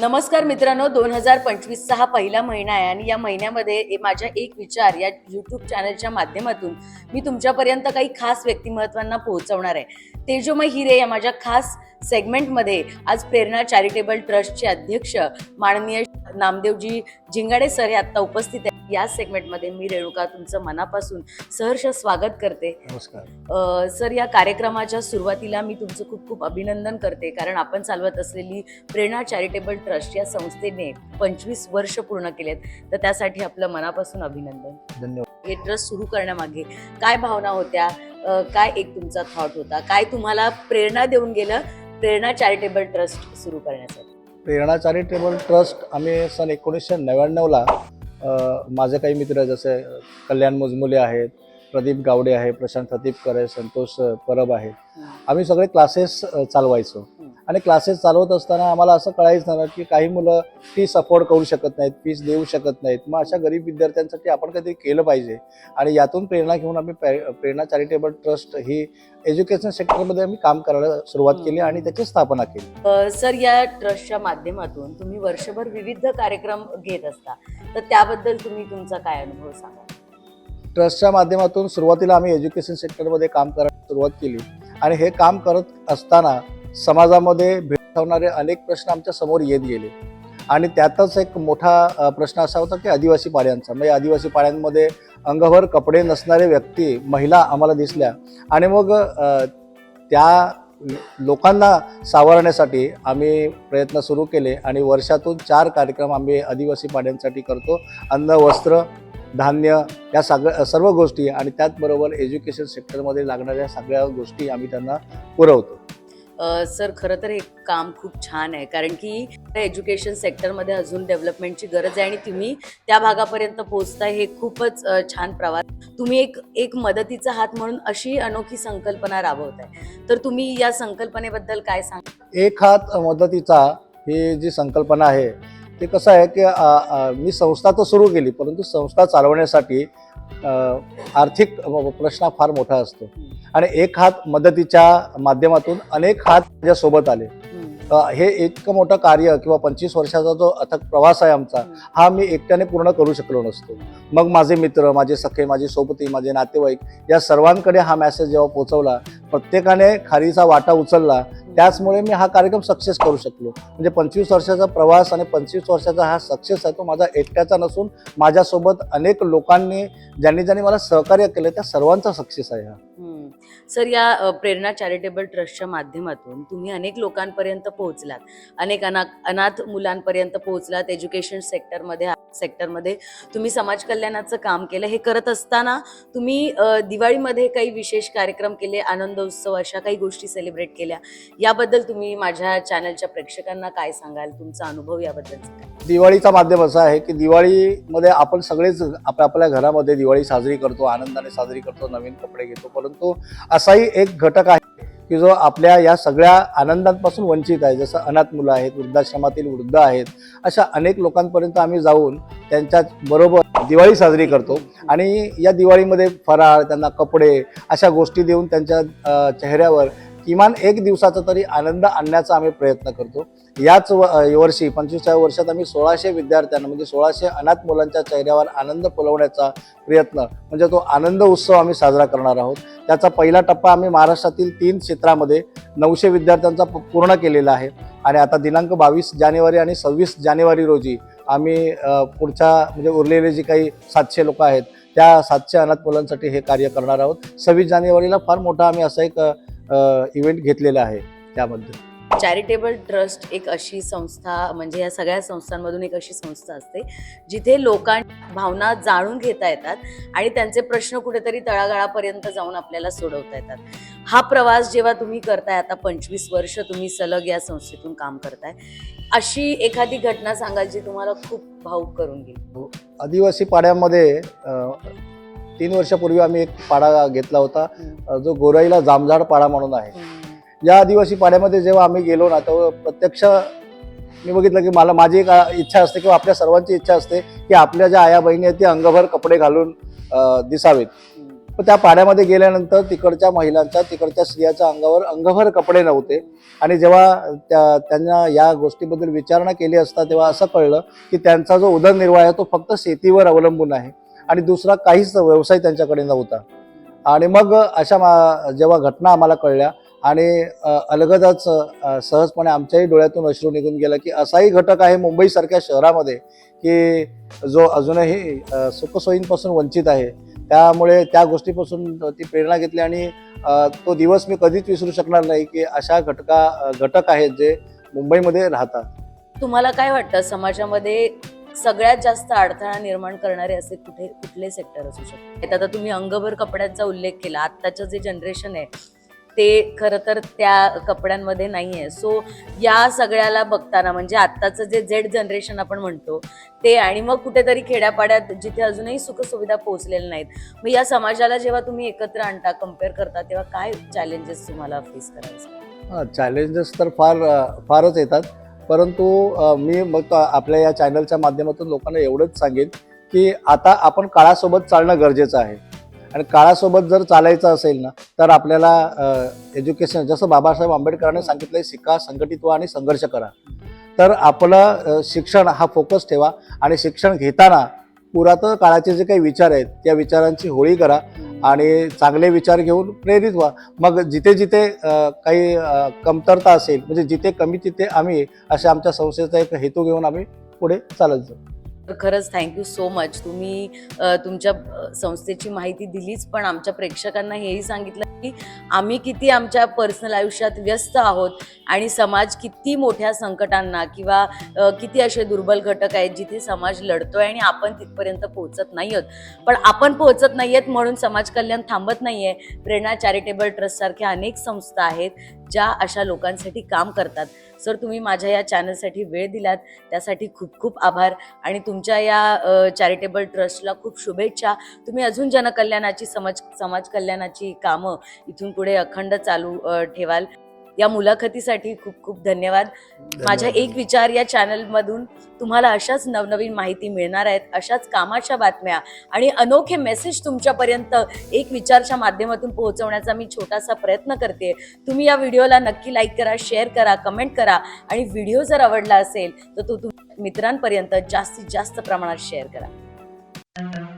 नमस्कार मित्रांनो दोन हजार पंचवीसचा हा पहिला महिना आहे आणि या महिन्यामध्ये माझ्या एक विचार या यूट्यूब चॅनलच्या माध्यमातून मी तुमच्यापर्यंत काही खास व्यक्तिमत्वांना पोहोचवणार आहे. तेजोमय हिरे या माझ्या खास सेगमेंटमध्ये आज प्रेरणा चॅरिटेबल ट्रस्टचे अध्यक्ष माननीय नामदेवजी झिंगाडे सर हे आत्ता उपस्थित आहेत. या सेगमेंटमध्ये मी रेणुका तुमचं मनापासून सहर्ष स्वागत करते. नमस्कार. सर या कार्यक्रमाच्या सुरुवातीला मी तुमचं खूप खूप अभिनंदन करते. कारण आपण चालवत असलेली प्रेरणा चॅरिटेबल ट्रस्ट या संस्थेने पंचवीस वर्ष पूर्ण केलेत. तर त्यासाठी आपलं मनापासून अभिनंदन. धन्यवाद. हे ट्रस्ट सुरू करण्यामागे काय भावना होत्या? काय एक तुमचा थॉट होता? काय तुम्हाला प्रेरणा देऊन गेलं प्रेरणा चॅरिटेबल ट्रस्ट सुरू करण्यासाठी? प्रेरणा चॅरिटेबल ट्रस्ट आम्ही सन एकोणीसशे नव्याण्णवला माझे काही मित्र जसे कल्याण मुजमुले आहेत प्रदीप गावडे आहे प्रशांत हतीपकर आहे संतोष परब आहे आम्ही सगळे क्लासेस चालवायचो. आणि क्लासेस चालवत असताना आम्हाला असं कळायचं ना की काही मुलं फीस अफोर्ड करू शकत नाहीत फीस देऊ शकत नाहीत. मग अशा गरीब विद्यार्थ्यांसाठी आपण काहीतरी केलं पाहिजे. आणि यातून प्रेरणा घेऊन आम्ही प्रे- प्रेरणा चॅरिटेबल ट्रस्ट ही एज्युकेशन सेक्टरमध्ये आम्ही काम करायला सुरुवात. केली आणि त्याची स्थापना केली. सर या ट्रस्टच्या माध्यमातून तुम्ही वर्षभर विविध कार्यक्रम घेत असता. तर त्याबद्दल तुम्ही तुमचा काय अनुभव सांगा ट्रस्टच्या माध्यमातून सुरुवातीला आम्ही एज्युकेशन सेक्टरमध्ये काम करायला सुरुवात केली. आणि हे काम करत असताना समाजामध्ये भेडसावणारे अनेक प्रश्न आमच्यासमोर येत गेले. आणि त्यातच एक मोठा प्रश्न असा होता की आदिवासी पाड्यांचा. म्हणजे आदिवासी पाड्यांमध्ये अंगभर कपडे नसणारे व्यक्ती महिला आम्हाला दिसल्या. आणि मग त्या लोकांना सावरण्यासाठी आम्ही प्रयत्न सुरू केले आणि वर्षातून चार कार्यक्रम आम्ही आदिवासी पाड्यांसाठी करतो. अन्न वस्त्र धान्य या सगळ्या सर्व गोष्टी आणि त्याचबरोबर एज्युकेशन सेक्टरमध्ये लागणाऱ्या सगळ्या गोष्टी आम्ही त्यांना पुरवतो. सर खरं तर हे काम खूप छान आहे. कारण की एज्युकेशन सेक्टरमध्ये अजून डेव्हलपमेंटची गरज आहे आणि तुम्ही त्या भागापर्यंत पोहोचताय हे खूपच छान प्रवास. तुम्ही एक एक मदतीचा हात म्हणून अशी अनोखी संकल्पना राबवताय. तर तुम्ही या संकल्पनेबद्दल काय सांग? एक हात मदतीचा ही जी संकल्पना आहे ते कसं आहे की मी संस्था तर सुरू केली परंतु संस्था चालवण्यासाठी आर्थिक प्रश्न फार मोठा असतो. आणि एक हात मदतीच्या माध्यमातून अनेक हात माझ्यासोबत आले. हे इतकं मोठं कार्य किंवा पंचवीस वर्षाचा जो अथक प्रवास आहे आमचा हा मी एकट्याने पूर्ण करू शकलो नसतो. मग माझे मित्र माझे सखे माझे सोबती माझे नातेवाईक या सर्वांकडे हा मेसेज जेव्हा पोहोचवला प्रत्येकाने खारीचा वाटा उचलला त्याचमुळे मी हा कार्यक्रम सक्सेस करू शकलो. म्हणजे पंचवीस वर्षाचा प्रवास आणि पंचवीस वर्षाचा हा सक्सेस आहे तो माझा एकट्याचा नसून माझ्यासोबत अनेक लोकांनी ज्यांनी ज्यांनी मला सहकार्य केलं त्या सर्वांचा सक्सेस आहे हा. सर या प्रेरणा चॅरिटेबल ट्रस्टच्या माध्यमातून तुम्ही अनेक लोकांपर्यंत पोहोचलात. अनेक अनाथ अनाथ मुलांपर्यंत पोहोचलात एज्युकेशन सेक्टरमध्ये सेक्टरमध्ये तुम्ही समाज कल्याणाचं काम केलं हे करत असताना तुम्ही दिवाळीमध्ये काही विशेष कार्यक्रम केले आनंद उत्सव अशा काही गोष्टी सेलिब्रेट केल्या. याबद्दल तुम्ही माझ्या चॅनलच्या प्रेक्षकांना काय सांगाल? तुमचा अनुभव याबद्दल दिवाळीचा माध्यम असा आहे की दिवाळीमध्ये आपण सगळेच आपल्या आपल्या घरामध्ये दिवाळी साजरी करतो आनंदाने साजरी करतो नवीन कपडे घेतो परंतु असाही एक घटक आहे की जो आपल्या या सगळ्या आनंदांपासून वंचित आहे जसं अनाथ मुलं आहेत वृद्धाश्रमातील वृद्ध आहेत अशा अनेक लोकांपर्यंत आम्ही जाऊन त्यांच्या बरोबर दिवाळी साजरी करतो. आणि या दिवाळीमध्ये फराळ त्यांना कपडे अशा गोष्टी देऊन त्यांच्या चेहऱ्यावर किमान एक दिवसाचा तरी आनंद आणण्याचा आम्ही प्रयत्न करतो. याच व- वर्षी पंचवीसाव्या वर्षात आम्ही सोळाशे विद्यार्थ्यांना म्हणजे सोळाशे अनाथ मुलांच्या चेहऱ्यावर आनंद फुलवण्याचा प्रयत्न म्हणजे तो आनंद उत्सव आम्ही साजरा करणार आहोत. त्याचा पहिला टप्पा आम्ही महाराष्ट्रातील तीन क्षेत्रामध्ये नऊशे विद्यार्थ्यांचा पूर्ण केलेला आहे. आणि आता दिनांक बावीस जानेवारी आणि सव्वीस जानेवारी रोजी आम्ही पुढच्या म्हणजे उरलेले जे काही सातशे लोक आहेत त्या सातशे अनाथ मुलांसाठी हे कार्य करणार आहोत. सव्वीस जानेवारीला फार मोठा आम्ही असा एक इव्हेंट घेतलेला आहे त्यामध्ये चॅरिटेबल ट्रस्ट एक अशी संस्था म्हणजे या सगळ्या संस्थांमधून एक अशी संस्था असते जिथे लोकांच्या भावना जाणून घेता येतात आणि त्यांचे प्रश्न कुठेतरी तळागाळापर्यंत जाऊन आपल्याला सोडवता येतात. हा प्रवास जेव्हा तुम्ही करताय आता पंचवीस वर्ष तुम्ही सलग या संस्थेतून काम करताय अशी एखादी घटना सांगाल जी तुम्हाला खूप भाऊक करून गेली? आदिवासी पाड्यामध्ये तीन वर्षापूर्वी आम्ही एक पाडा घेतला होता. जो गोराईला जामझाड पाडा म्हणून आहे. या आदिवासी पाड्यामध्ये जेव्हा आम्ही गेलो ना तेव्हा प्रत्यक्ष मी बघितलं की मला माझी एक इच्छा असते किंवा आपल्या सर्वांची इच्छा असते की आपल्या ज्या आया बहिणी आहेत त्या अंगभर कपडे घालून दिसावेत. पण त्या पाड्यामध्ये गेल्यानंतर तिकडच्या महिलांच्या तिकडच्या स्त्रियाच्या अंगावर अंगभर कपडे नव्हते. आणि जेव्हा त्या त्यांना या गोष्टीबद्दल विचारणा केली असता तेव्हा असं कळलं की त्यांचा जो उदरनिर्वाह आहे तो फक्त शेतीवर अवलंबून आहे. आणि दुसरा काहीच व्यवसाय त्यांच्याकडे नव्हता. आणि मग अशा मा जेव्हा घटना आम्हाला कळल्या आणि अलगदच सहजपणे आमच्याही डोळ्यातून अश्रू निघून गेलं की असाही घटक आहे मुंबईसारख्या शहरामध्ये की जो अजूनही सुखसोयींपासून वंचित आहे. त्यामुळे त्या गोष्टीपासून ती प्रेरणा घेतली आणि तो दिवस मी कधीच विसरू शकणार नाही की अशा घटका घटक आहेत जे मुंबईमध्ये राहतात. तुम्हाला काय वाटतं? समाजामध्ये सगळ्यात जास्त अडथळा निर्माण करणारे असे कुठे कुठले सेक्टर असू शकतात? आता तुम्ही अंगभर कपड्यांचा उल्लेख केला. आत्ताचं जे जनरेशन आहे ते खरं तर त्या कपड्यांमध्ये नाही आहे सो या सगळ्याला बघताना म्हणजे आत्ताचं जे झेड जनरेशन आपण म्हणतो ते आणि मग कुठेतरी खेड्यापाड्यात जिथे अजूनही सुखसुविधा पोहोचलेल्या नाहीत मग या समाजाला जेव्हा तुम्ही एकत्र आणता कंपेअर करता तेव्हा काय चॅलेंजेस तुम्हाला फेस करायचे? चॅलेंजेस तर फार फारच येतात. परंतु मी मग आपल्या या चॅनलच्या माध्यमातून लोकांना एवढंच सांगेन की आता आपण काळासोबत चालणं गरजेचं आहे. आणि काळासोबत जर चालायचं असेल ना तर आपल्याला एज्युकेशन जसं बाबासाहेब आंबेडकरांनी सांगितलंय शिका संघटित व्हा आणि संघर्ष करा. तर आपलं शिक्षण हा फोकस ठेवा आणि शिक्षण घेताना पुरातन काळाचे जे काही विचार आहेत त्या विचारांची होळी करा. आणि चांगले विचार घेऊन प्रेरित व्हा. मग जिथे जिथे काही कमतरता असेल म्हणजे जिथे कमी तिथे आम्ही अशा आमच्या संस्थेचा एक हेतू घेऊन आम्ही पुढे चालत जाऊ. तर खरंच थँक्यू सो मच तुम्ही तुमच्या संस्थेची माहिती दिलीच पण आमच्या प्रेक्षकांना हेही सांगितलं की आम्ही किती आमच्या पर्सनल आयुष्यात व्यस्त आहोत आणि समाज किती मोठ्या संकटांना किंवा किती असे दुर्बल घटक आहेत जिथे समाज लढतोय आणि आपण तिथपर्यंत पोहोचत नाही आहोत. पण आपण पोहोचत नाही आहेत म्हणून समाज कल्याण थांबत नाही आहे प्रेरणा चॅरिटेबल ट्रस्ट सारख्या अनेक संस्था आहेत. ज्या अशा लोकांसाठी काम करतात. सर तुम्ही माझ्या या चॅनलसाठी वेळ दिलात. त्यासाठी खूप खूप आभार. आणि तुमच्या या चॅरिटेबल ट्रस्टला खूप शुभेच्छा. तुम्ही अजून जनकल्याणाची समाज समाज कल्याणाची कामं इथून पुढे अखंड चालू ठेवाल. या मुलाखतीसाठी खूप खूप धन्यवाद. माझ्या एक विचार या चॅनलमधून तुम्हाला अशाच नवनवीन माहिती मिळणार आहेत अशाच कामाच्या बातम्या आणि अनोखे मेसेज तुमच्यापर्यंत एक विचारच्या माध्यमातून पोहोचवण्याचा मी छोटासा प्रयत्न करते. तुम्ही या व्हिडिओला नक्की लाईक करा शेअर करा कमेंट करा आणि व्हिडिओ जर आवडला असेल तर तो तुम्ही मित्रांपर्यंत जास्तीत जास्त प्रमाणात शेअर करा.